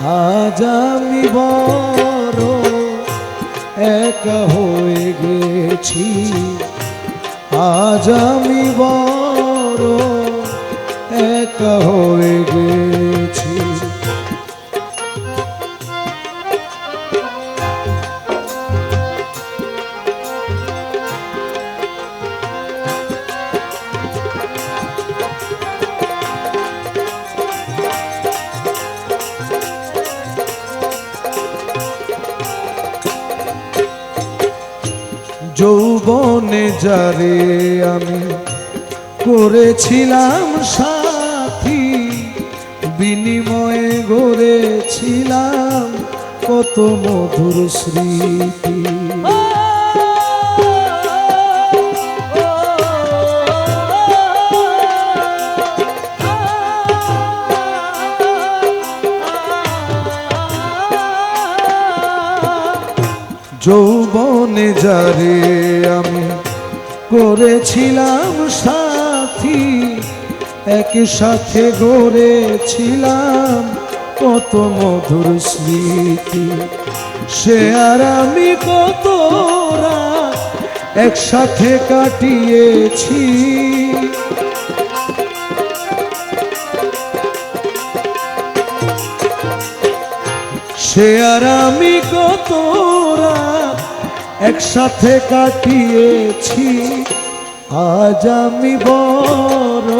আজ আমি বড় এক হয়ে গেছি। আজ আমি বড় এক হয়ে গেছি। যৌবনে যারে আমি করেছিলাম সাথী বিনিময়ে গড়েছিলাম কত মধুর স্মৃতি। যৌবনে যারে আমি করেছিলাম সাথী একই সাথে গড়েছিলাম কত মধুর স্মৃতি। সে আর আমি কত একসাথে কাটিয়েছি। সে আর আমি কত একসাথে কাটিয়েছি। আজ আমি বড়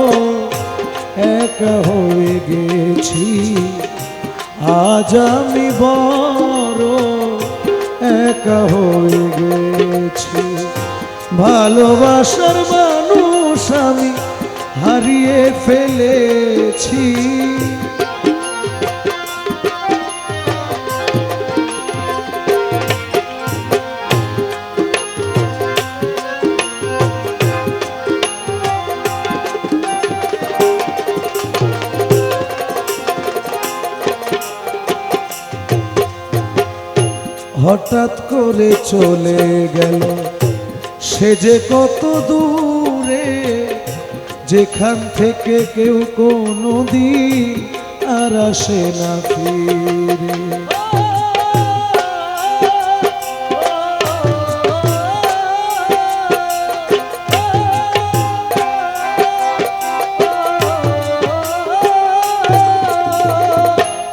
এক হয়ে গেছি। আজ আমি বড় এক হয়ে গেছি। ভালোবাসার মানুষ আমি হারিয়ে ফেলেছি। হঠাৎ করে চলে গেল। সে যে কত দূরে, যেখান থেকে কেউ কোনো দিন আর আসে না ফিরে।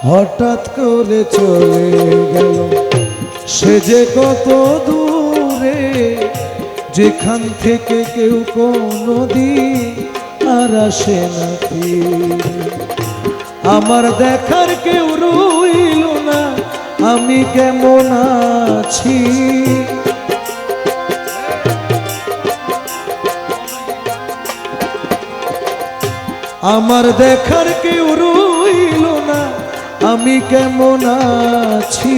হঠাৎ করে চলে গেল। সে যে কত দূরে, যেখান থেকে কেউ কোনো আর আসে না। আমার দেখার কেউ রইল না, আমি কেমন আছি আমার দেখার কেউ রইল না, আমি কেমন আছি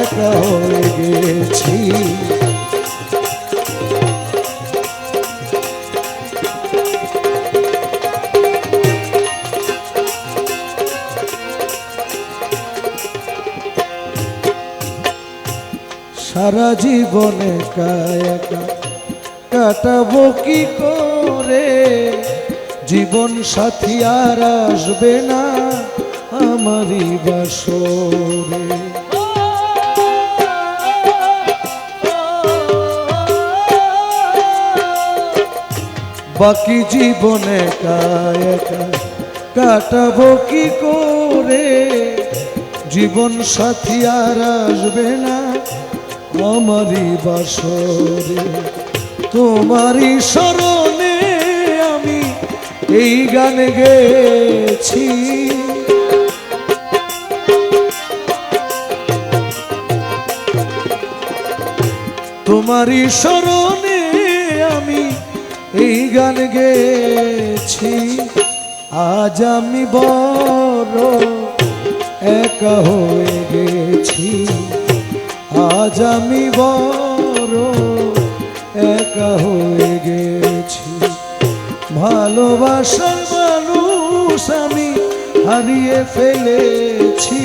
একা হয়ে গেছি। সারা জীবন একা কাটাবো কি করে? জীবন সাথী আর আসবে না আমারই বাসরে। বাকি জীবনে কাটাবো কি করে? জীবন সাথী আর আসবে না আমারই বাসরে। তোমারই স্মরণে আমি এই গান গেছি। তোমারই স্মরণে আমি এই গান গেছি আজ আমি বড় একা হয়ে গেছি। আজ আমি বড় একা হয়ে গেছি। ভালোবাসার মানুষ আমি হারিয়ে ফেলেছি।